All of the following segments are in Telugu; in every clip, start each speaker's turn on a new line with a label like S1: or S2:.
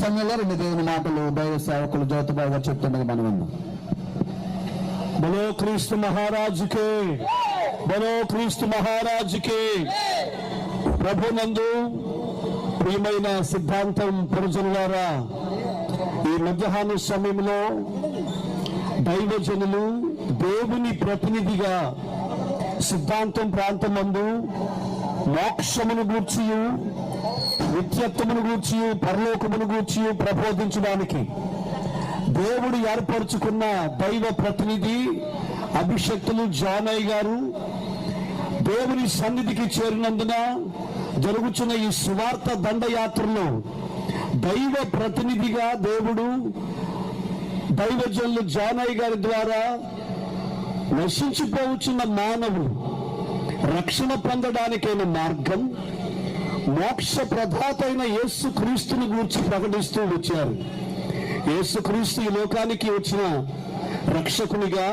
S1: సమయంలో రెండు దేవుని మాటలు దైవ సేవకులు జ్యోతిబాబు గారు చెప్తుండగా మనం విన్నాం
S2: బలో క్రీస్తు మహారాజుకే బలో క్రీస్తు మహారాజుకే. ప్రభునందు ప్రియమైన సిద్ధాంతం ప్రజలారా ఈ మధ్యాహ్న సమయంలో దైవజనులు దేవుని ప్రతినిధిగా సిద్ధాంతం ప్రాంతం నందు మోక్షమును గూర్చియు నిత్యత్వమును గూర్చి పరలోకమును గూర్చి ప్రబోధించడానికి దేవుడు ఏర్పరచుకున్న దైవ ప్రతినిధి అభిషక్తులు జానయ్య గారు దేవుని సన్నిధికి చేరినందున జరుగుతున్న ఈ సువార్త దండయాత్రలో దైవ ప్రతినిధిగా దేవుడు దైవజనులు జానయ్య గారి ద్వారా నశించిపోవచ్చున్న మానవు రక్షణ పొందడానికైన మార్గం మోక్ష ప్రధాత అయిన యేసు క్రీస్తుని గురించి ప్రకటిస్తూ వచ్చారు. యేసు క్రీస్తు ఈ లోకానికి వచ్చిన రక్షకునిగా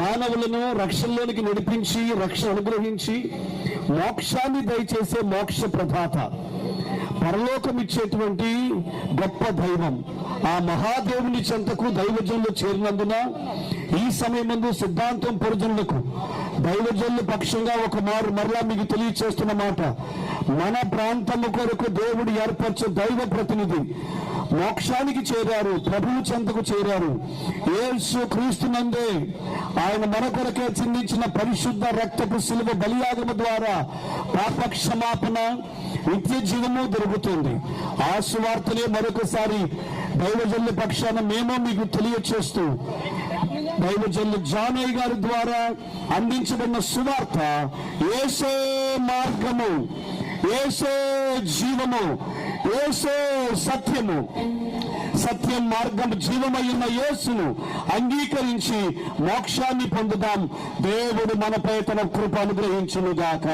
S2: మానవులను రక్షణలోనికి నడిపించి రక్షణ అనుగ్రహించి మోక్షాన్ని దయచేసే మోక్ష ప్రధాత పరలోకం ఇచ్చేటువంటి గొప్ప దైవం. ఆ మహాదేవుని చెంతకు దైవజనులు చేరినందున ఈ సమయమందు సిద్ధాంతం పురుజనులకు దైవజనుల పక్షంగా ఒక మారు మరలా మీకు తెలియచేస్తున్న మాట. మన ప్రాంతము కొరకు దేవుడు ఏర్పరచు దైవ ప్రతినిధి మోక్షానికి చేరారు ప్రభువు చెంతకు చేరారు. యేసు క్రీస్తునందే ఆయన మన కొరకే చిందించిన పరిశుద్ధ రక్తపు శిలువ బలియాగము ద్వారా పాప క్షమాపణ నిత్య జీవము దొరుకుతుంది. ఆ సువార్తనే మరొకసారి దైవజనుల పక్షాన మేము మీకు తెలియచేస్తూ దైవజనులు జానయ్య గారి ద్వారా అందించబడిన సువార్త ఏసే మార్గము. ఏసే జీవము ఏసే సత్యము. సత్యం మార్గం జీవమైన యేసును అంగీకరించి మోక్షాన్ని పొందుదాం. దేవుడు మనపై తన కృప అనుగ్రహించునుగాక.